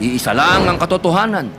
Iisa lang ang katotohanan.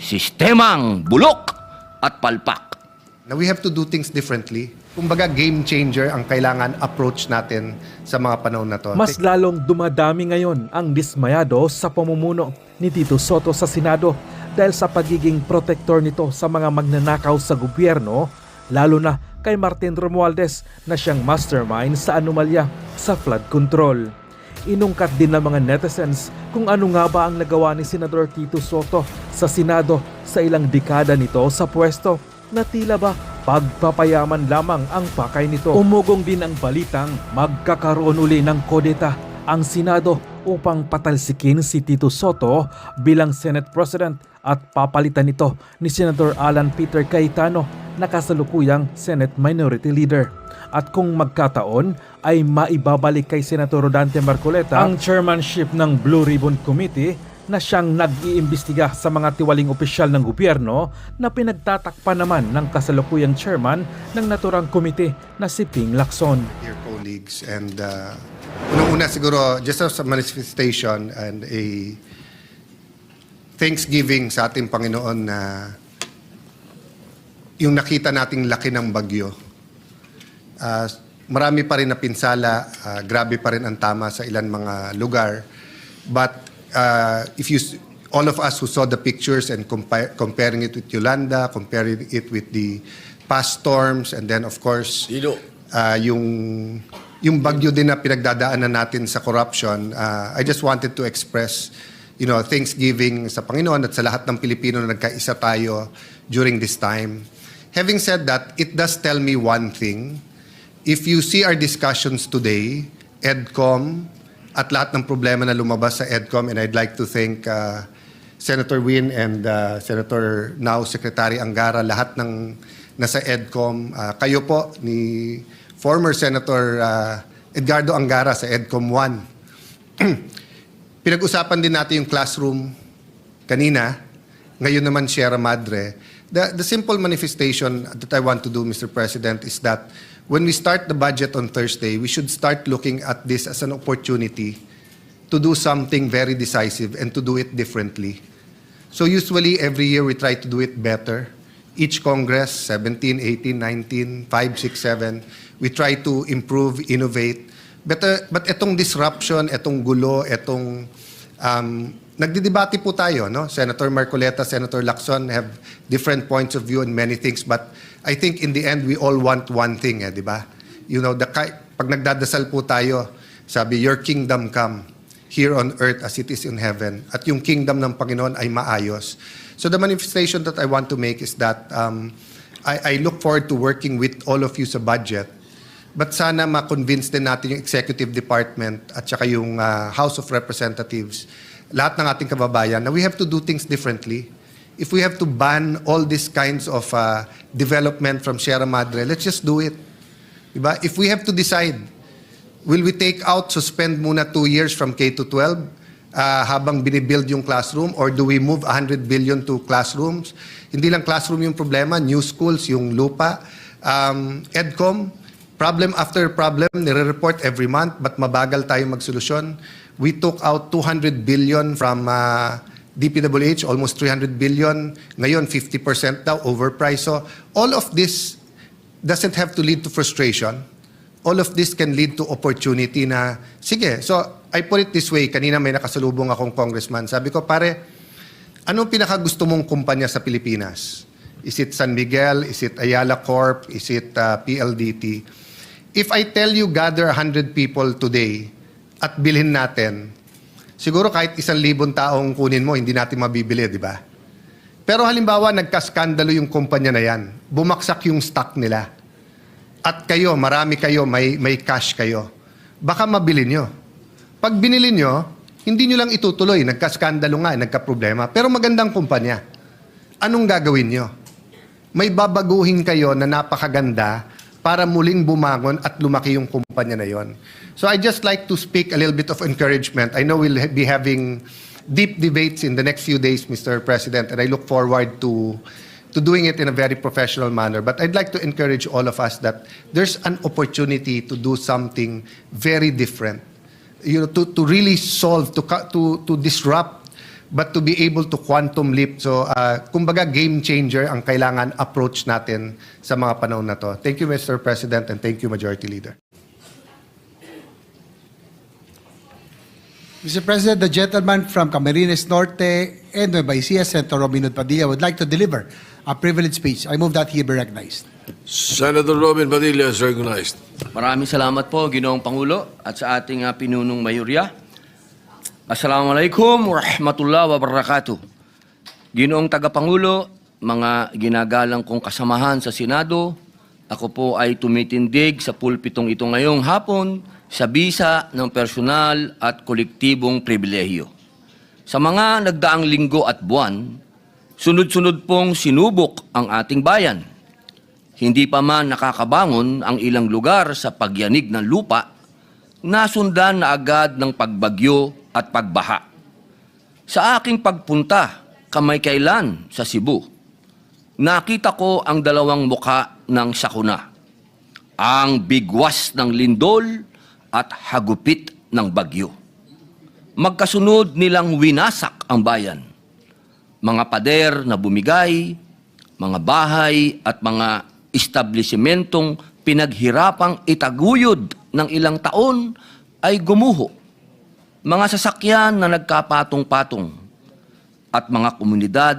Sistemang bulok at palpak. Now we have to do things differently. Kumbaga game changer ang kailangan approach natin sa mga panahon na to. Mas lalong dumadami ngayon ang dismayado sa pamumuno ni Tito Soto sa Senado dahil sa pagiging protektor nito sa mga magnanakaw sa gobyerno, lalo na kay Martin Romualdez na siyang mastermind sa anomalya sa flood control. Inungkat din ng mga netizens kung ano nga ba ang nagawa ni Senador Tito Soto sa Senado sa ilang dekada nito sa pwesto na tila ba pagpapayaman lamang ang pakay nito. Umugong din ang balitang magkakaroon uli ng kodeta ang Senado upang patalsikin si Tito Soto bilang Senate President at papalitan ito ni Senator Alan Peter Cayetano na kasalukuyang Senate Minority Leader. At kung magkataon ay maibabalik kay Senator Rodante Marcoleta ang chairmanship ng Blue Ribbon Committee na siyang nag-iimbestiga sa mga tiwaling opisyal ng gobyerno na pinagtatakpan naman ng kasalukuyang chairman ng naturang komite na si Ping Lacson. Dear colleagues, and uh, unang-una siguro, just as a manifestation and a thanksgiving sa ating Panginoon na yung nakita nating laki ng bagyo. Uh, marami pa rin na pinsala, uh, grabe pa rin ang tama sa ilan mga lugar. But uh, if you, all of us who saw the pictures and compare, comparing it with Yolanda, comparing it with the past storms, and then of course, uh, yung yung bagyo din na pinagdadaanan natin sa corruption, uh, I just wanted to express you know, thanksgiving sa Panginoon at sa lahat ng Pilipino na nagkaisa tayo during this time. Having said that, it does tell me one thing. If you see our discussions today, EDCOM, at lahat ng problema na lumabas sa EDCOM, and I'd like to thank uh, Senator Win and uh, Senator now Secretary Angara, lahat ng nasa EDCOM. Uh, kayo po ni former Senator uh, Edgardo Angara sa EDCOM 1. Pinag-usapan din natin yung classroom kanina. Ngayon naman Sierra Madre. The, the simple manifestation that I want to do, Mr. President, is that when we start the budget on Thursday, we should start looking at this as an opportunity to do something very decisive and to do it differently. So usually every year we try to do it better. Each Congress, 17, 18, 19, 5, 6, 7, we try to improve, innovate. But, uh, but etong disruption, etong gulo, etong um, nagdidebate po tayo, no? Senator Marcoleta, Senator Lacson have different points of view on many things, but I think in the end we all want one thing, eh, di ba? You know, the pag nagdadasal po tayo, sabi, your kingdom come here on earth as it is in heaven. At yung kingdom ng Panginoon ay maayos. So the manifestation that I want to make is that um, I, I look forward to working with all of you sa budget. But sana ma-convince din natin yung executive department at saka yung uh, House of Representatives, lahat ng ating kababayan, na we have to do things differently. If we have to ban all these kinds of uh, development from Sierra Madre, let's just do it. Diba? If we have to decide, will we take out, suspend muna two years from K to 12 uh, habang binibuild yung classroom or do we move 100 billion to classrooms? Hindi lang classroom yung problema, new schools, yung lupa, um, EDCOM, problem after problem, nire-report every month but mabagal tayo magsolusyon. We took out 200 billion from uh, DPWH, almost 300 billion. Ngayon, 50% daw, overpriced. So all of this doesn't have to lead to frustration. All of this can lead to opportunity na, sige, so I put it this way, kanina may nakasalubong akong congressman. Sabi ko, pare, anong pinakagusto mong kumpanya sa Pilipinas? Is it San Miguel? Is it Ayala Corp? Is it uh, PLDT? If I tell you gather 100 people today at bilhin natin, siguro kahit isang libon taong kunin mo, hindi natin mabibili, di ba? Pero halimbawa, nagkaskandalo yung kumpanya na yan. Bumaksak yung stock nila. At kayo, marami kayo, may, may cash kayo. Baka mabili nyo. Pag binili nyo, hindi nyo lang itutuloy. Nagkaskandalo nga, nagka-problema. Pero magandang kumpanya. Anong gagawin nyo? May babaguhin kayo na napakaganda para muling bumangon at lumaki yung kumpanya na yon. So I just like to speak a little bit of encouragement. I know we'll be having deep debates in the next few days, Mr. President, and I look forward to to doing it in a very professional manner. But I'd like to encourage all of us that there's an opportunity to do something very different. You know, to, to really solve, to, to, to disrupt but to be able to quantum leap. So, uh, kumbaga game changer ang kailangan approach natin sa mga panahon na to. Thank you, Mr. President, and thank you, Majority Leader. Mr. President, the gentleman from Camarines Norte and Nueva Ecija, Senator Robin Hood Padilla, would like to deliver a privilege speech. I move that he be recognized. Senator Robin Padilla is recognized. Maraming salamat po, Ginoong Pangulo, at sa ating ah, pinunong mayorya. Assalamualaikum warahmatullahi wabarakatuh. Ginoong Tagapangulo, mga ginagalang kong kasamahan sa Senado, ako po ay tumitindig sa pulpitong ito ngayong hapon sa bisa ng personal at kolektibong pribilehiyo. Sa mga nagdaang linggo at buwan, sunod-sunod pong sinubok ang ating bayan. Hindi pa man nakakabangon ang ilang lugar sa pagyanig ng lupa, nasundan na agad ng pagbagyo at pagbaha. Sa aking pagpunta kamay kailan sa Cebu, nakita ko ang dalawang muka ng sakuna. Ang bigwas ng lindol at hagupit ng bagyo. Magkasunod nilang winasak ang bayan. Mga pader na bumigay, mga bahay at mga establishmentong pinaghirapang itaguyod ng ilang taon ay gumuho. Mga sasakyan na nagkapatong-patong at mga komunidad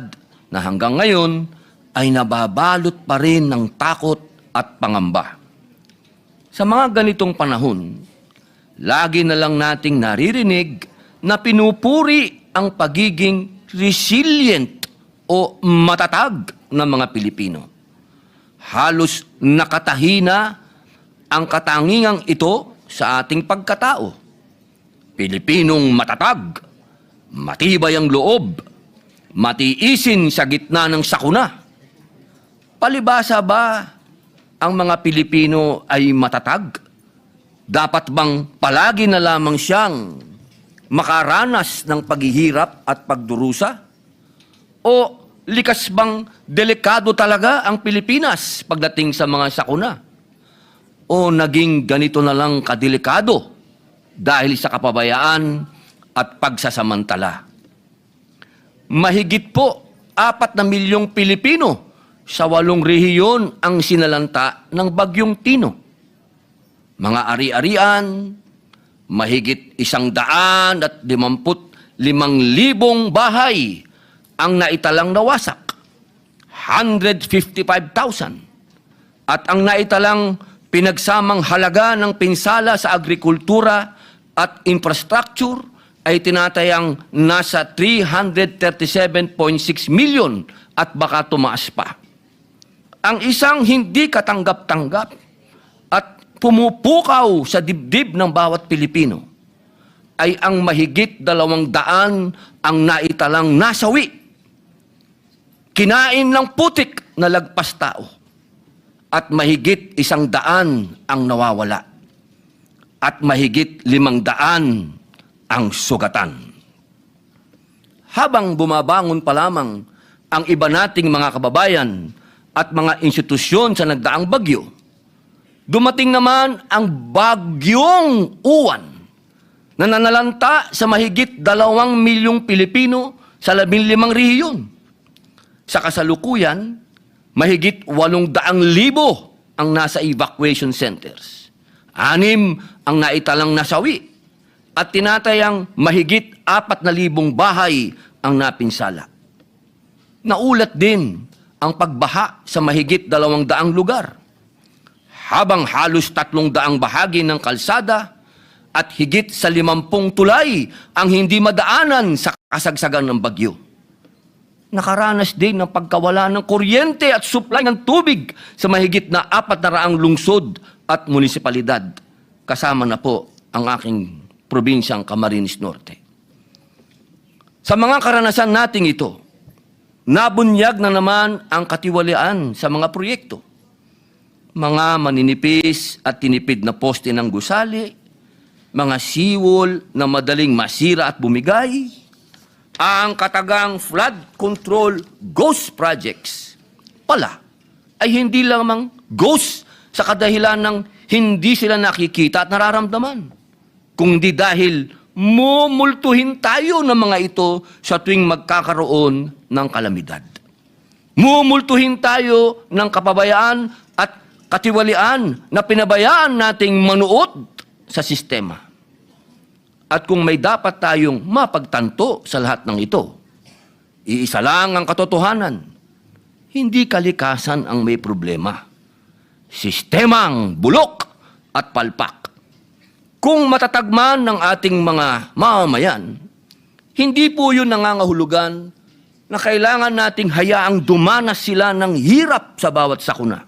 na hanggang ngayon ay nababalot pa rin ng takot at pangamba. Sa mga ganitong panahon, lagi na lang nating naririnig na pinupuri ang pagiging resilient o matatag ng mga Pilipino. Halos nakatahina ang katangingang ito sa ating pagkatao. Pilipinong matatag, matibay ang loob, matiisin sa gitna ng sakuna. Palibasa ba ang mga Pilipino ay matatag? Dapat bang palagi na lamang siyang makaranas ng paghihirap at pagdurusa? O likas bang delikado talaga ang Pilipinas pagdating sa mga sakuna? O naging ganito na lang kadelikado dahil sa kapabayaan at pagsasamantala? Mahigit po apat na milyong Pilipino sa walong rehiyon ang sinalanta ng Bagyong Tino. Mga ari-arian, mahigit isang daan at limamput limang libong bahay ang naitalang nawasak. 155,000. At ang naitalang pinagsamang halaga ng pinsala sa agrikultura at infrastructure ay tinatayang nasa 337.6 million at baka tumaas pa. Ang isang hindi katanggap-tanggap at pumupukaw sa dibdib ng bawat Pilipino ay ang mahigit dalawang daan ang naitalang nasawi. Kinain ng putik na lagpas tao at mahigit isang daan ang nawawala at mahigit limang daan ang sugatan. Habang bumabangon pa lamang ang iba nating mga kababayan at mga institusyon sa nagdaang bagyo, dumating naman ang bagyong uwan na nanalanta sa mahigit dalawang milyong Pilipino sa labing limang rehiyon. Sa kasalukuyan, mahigit walong daang libo ang nasa evacuation centers. Anim ang naitalang nasawi at tinatayang mahigit apat na libong bahay ang napinsala. Naulat din ang pagbaha sa mahigit dalawang daang lugar. Habang halos tatlong daang bahagi ng kalsada at higit sa limampung tulay ang hindi madaanan sa kasagsagan ng bagyo. Nakaranas din ng pagkawala ng kuryente at supply ng tubig sa mahigit na apat na raang lungsod at munisipalidad. Kasama na po ang aking probinsyang Camarines Norte. Sa mga karanasan nating ito, nabunyag na naman ang katiwalian sa mga proyekto. Mga maninipis at tinipid na poste ng gusali, mga siwol na madaling masira at bumigay, ang katagang flood control ghost projects pala ay hindi lamang ghost sa kadahilan ng hindi sila nakikita at nararamdaman, kundi dahil mumultuhin tayo ng mga ito sa tuwing magkakaroon ng kalamidad. Mumultuhin tayo ng kapabayaan at katiwalian na pinabayaan nating manuot sa sistema. At kung may dapat tayong mapagtanto sa lahat ng ito, iisa lang ang katotohanan. Hindi kalikasan ang may problema. Sistemang bulok at palpak. Kung matatagman ng ating mga mamamayan, hindi po yun nangangahulugan na kailangan nating hayaang dumanas sila ng hirap sa bawat sakuna.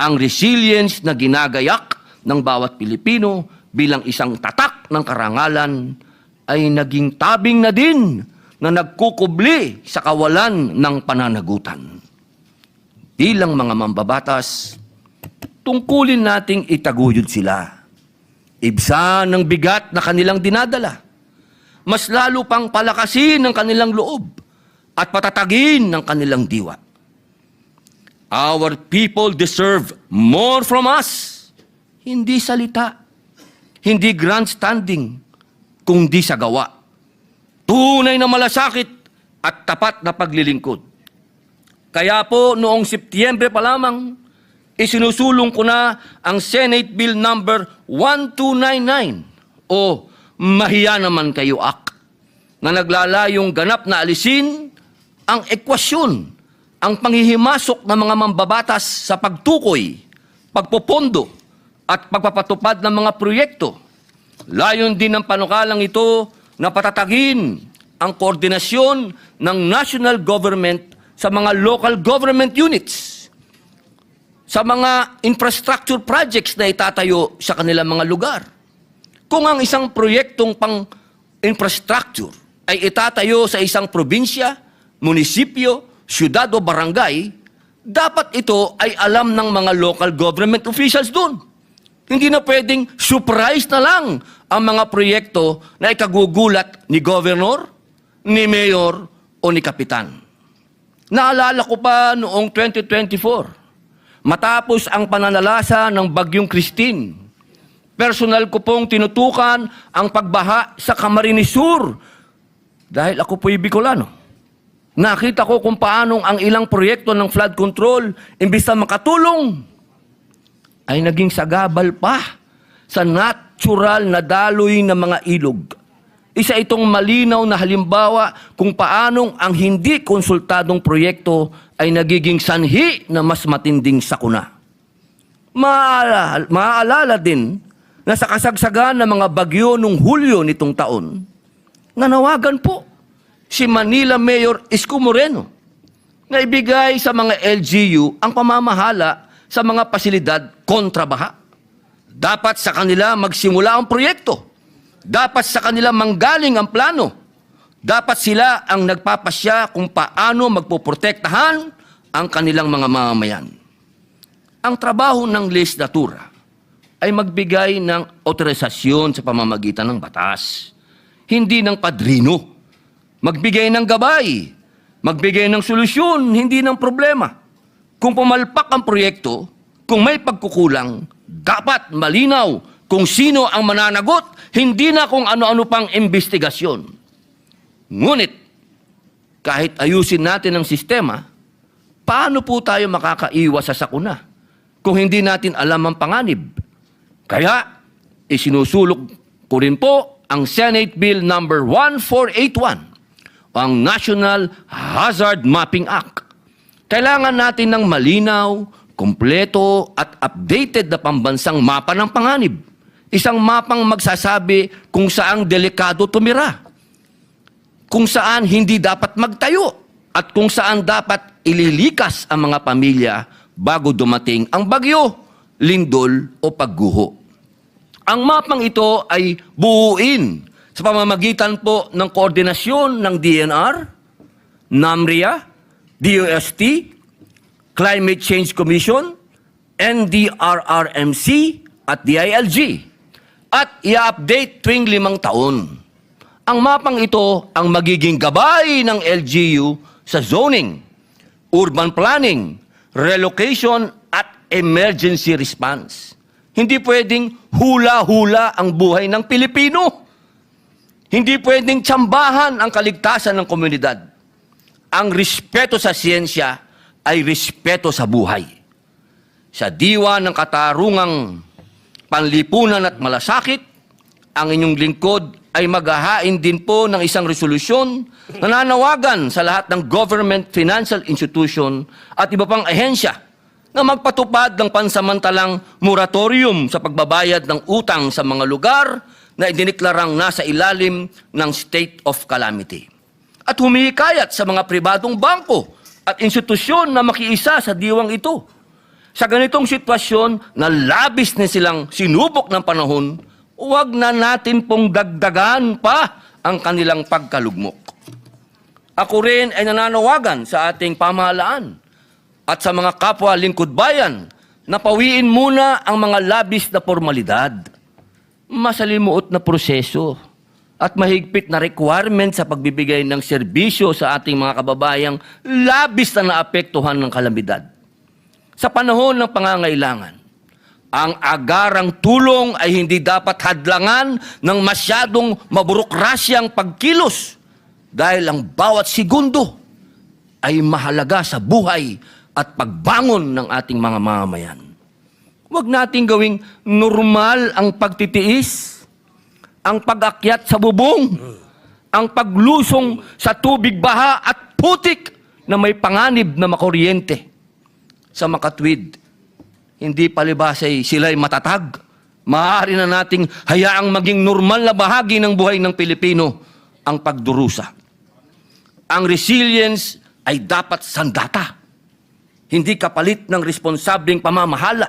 Ang resilience na ginagayak ng bawat Pilipino bilang isang tatak ng karangalan ay naging tabing na din na nagkukubli sa kawalan ng pananagutan. Bilang mga mambabatas, tungkulin nating itaguyod sila. Ibsa ng bigat na kanilang dinadala. Mas lalo pang palakasin ng kanilang loob at patatagin ng kanilang diwa. Our people deserve more from us. Hindi salita, hindi grandstanding, kundi sa gawa. Tunay na malasakit at tapat na paglilingkod. Kaya po noong Setyembre pa lamang, isinusulong ko na ang Senate Bill number 1299 o Mahiya naman kayo Act na naglalayong ganap na alisin ang ekwasyon, ang panghihimasok ng mga mambabatas sa pagtukoy, pagpopondo at pagpapatupad ng mga proyekto. Layon din ng panukalang ito na patatagin ang koordinasyon ng national government sa mga local government units, sa mga infrastructure projects na itatayo sa kanilang mga lugar. Kung ang isang proyektong pang infrastructure ay itatayo sa isang probinsya, munisipyo, syudad o barangay, dapat ito ay alam ng mga local government officials doon. Hindi na pwedeng surprise na lang ang mga proyekto na ikagugulat ni governor, ni mayor o ni kapitan. Naalala ko pa noong 2024, matapos ang pananalasa ng Bagyong Christine, personal ko pong tinutukan ang pagbaha sa Camarines Sur dahil ako po'y Bicolano. Nakita ko kung paanong ang ilang proyekto ng flood control, imbis na makatulong, ay naging sagabal pa sa natural na daloy ng mga ilog. Isa itong malinaw na halimbawa kung paanong ang hindi konsultadong proyekto ay nagiging sanhi na mas matinding sakuna. Maaalala, maaalala din na sa kasagsagan ng mga bagyo nung Hulyo nitong taon, nanawagan po si Manila Mayor Isko Moreno na ibigay sa mga LGU ang pamamahala sa mga pasilidad kontra baha. Dapat sa kanila magsimula ang proyekto. Dapat sa kanila manggaling ang plano. Dapat sila ang nagpapasya kung paano magpoprotektahan ang kanilang mga mamamayan. Ang trabaho ng legislatura ay magbigay ng otorisasyon sa pamamagitan ng batas. Hindi ng padrino. Magbigay ng gabay. Magbigay ng solusyon, hindi ng problema. Kung pumalpak ang proyekto, kung may pagkukulang, dapat malinaw kung sino ang mananagot, hindi na kung ano-ano pang investigasyon. Ngunit, kahit ayusin natin ang sistema, paano po tayo makakaiwas sa sakuna kung hindi natin alam ang panganib? Kaya, isinusulok ko rin po ang Senate Bill number 1481, ang National Hazard Mapping Act. Kailangan natin ng malinaw, kumpleto at updated na pambansang mapa ng panganib. Isang mapang magsasabi kung saang delikado tumira, kung saan hindi dapat magtayo, at kung saan dapat ililikas ang mga pamilya bago dumating ang bagyo, lindol o pagguho. Ang mapang ito ay buuin sa pamamagitan po ng koordinasyon ng DNR, NAMRIA, DOST, Climate Change Commission, NDRRMC at DILG at i-update tuwing limang taon. Ang mapang ito ang magiging gabay ng LGU sa zoning, urban planning, relocation at emergency response. Hindi pwedeng hula-hula ang buhay ng Pilipino. Hindi pwedeng tsambahan ang kaligtasan ng komunidad. Ang respeto sa siyensya ay respeto sa buhay. Sa diwa ng katarungang panlipunan at malasakit, ang inyong lingkod ay maghahain din po ng isang resolusyon na nanawagan sa lahat ng government financial institution at iba pang ahensya na magpatupad ng pansamantalang moratorium sa pagbabayad ng utang sa mga lugar na idiniklarang nasa ilalim ng state of calamity. At humihikayat sa mga pribadong bangko at institusyon na makiisa sa diwang ito. Sa ganitong sitwasyon na labis na silang sinubok ng panahon, huwag na natin pong dagdagan pa ang kanilang pagkalugmok. Ako rin ay nananawagan sa ating pamahalaan at sa mga kapwa lingkod bayan na pawiin muna ang mga labis na formalidad, masalimuot na proseso, at mahigpit na requirement sa pagbibigay ng serbisyo sa ating mga kababayang labis na naapektuhan ng kalamidad. Sa panahon ng pangangailangan, ang agarang tulong ay hindi dapat hadlangan ng masyadong maburokrasyang pagkilos dahil ang bawat segundo ay mahalaga sa buhay at pagbangon ng ating mga mamamayan. Huwag nating gawing normal ang pagtitiis, ang pag-akyat sa bubong, ang paglusong sa tubig baha at putik na may panganib na makuryente. Sa makatwid, hindi palibasay sila'y matatag. Maaari na nating hayaang maging normal na bahagi ng buhay ng Pilipino ang pagdurusa. Ang resilience ay dapat sandata, hindi kapalit ng responsableng pamamahala.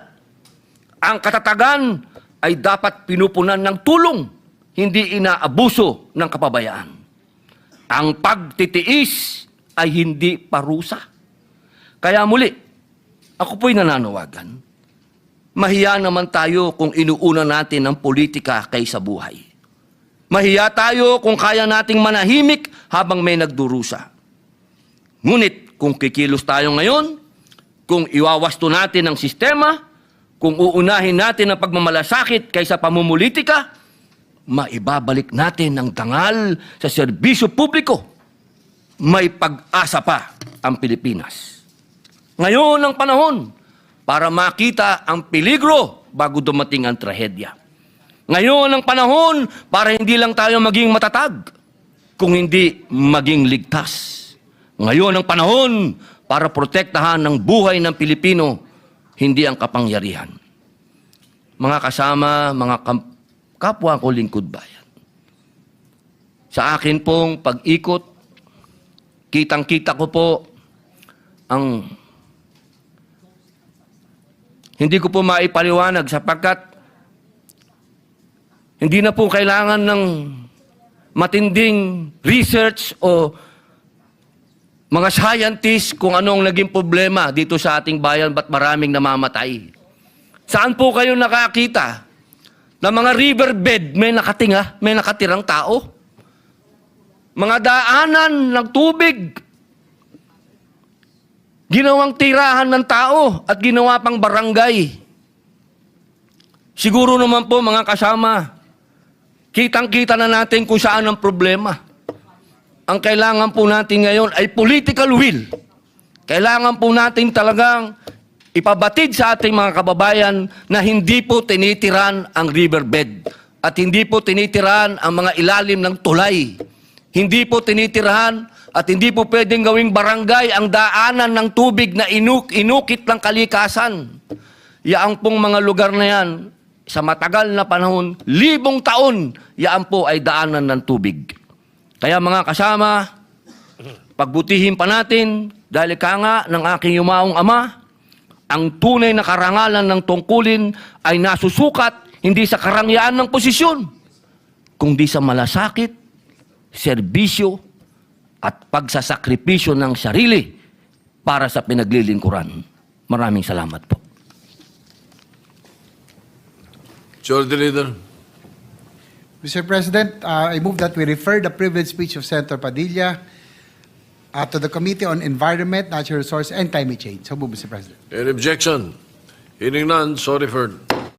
Ang katatagan ay dapat pinupunan ng tulong, hindi inaabuso ng kapabayaan. Ang pagtitiis ay hindi parusa. Kaya muli, ako po'y nananawagan. Mahiya naman tayo kung inuuna natin ang politika kaysa buhay. Mahiya tayo kung kaya nating manahimik habang may nagdurusa. Ngunit kung kikilos tayo ngayon, kung iwawasto natin ang sistema, kung uunahin natin ang pagmamalasakit kaysa pamumulitika, maibabalik natin ang dangal sa serbisyo publiko. May pag-asa pa ang Pilipinas. Ngayon ang panahon para makita ang peligro bago dumating ang trahedya. Ngayon ang panahon para hindi lang tayo maging matatag, kung hindi maging ligtas. Ngayon ang panahon para protektahan ang buhay ng Pilipino, hindi ang kapangyarihan. Mga kasama, mga kapwa ko lingkod bayan. Sa akin pong pag-ikot, kitang-kita ko po ang hindi ko po maipaliwanag sapagkat hindi na po kailangan ng matinding research o mga scientists kung anong naging problema dito sa ating bayan ba't maraming namamatay. Saan po kayo nakakita na mga riverbed may nakatinga, may nakatirang tao? Mga daanan ng tubig, ginawang tirahan ng tao at ginawa pang barangay. Siguro naman po mga kasama, kitang-kita na natin kung saan ang problema. Ang kailangan po natin ngayon ay political will. Kailangan po natin talagang ipabatid sa ating mga kababayan na hindi po tinitiran ang riverbed at hindi po tinitiran ang mga ilalim ng tulay. Hindi po tinitirahan at hindi po pwedeng gawing barangay ang daanan ng tubig na inuk inukit ng kalikasan. Yaang pong mga lugar na yan, sa matagal na panahon, libong taon, yaan po ay daanan ng tubig. Kaya mga kasama, pagbutihin pa natin, dahil ka nga ng aking yumaong ama, ang tunay na karangalan ng tungkulin ay nasusukat hindi sa karangyaan ng posisyon, kundi sa malasakit, serbisyo, at pagsasakripisyo ng sarili para sa pinaglilingkuran. Maraming salamat po. Majority Leader. Mr. President, uh, I move that we refer the privilege speech of Senator Padilla uh, to the Committee on Environment, Natural Resource, and Climate Change. So move, Mr. President. Any objection? Hearing none, so referred.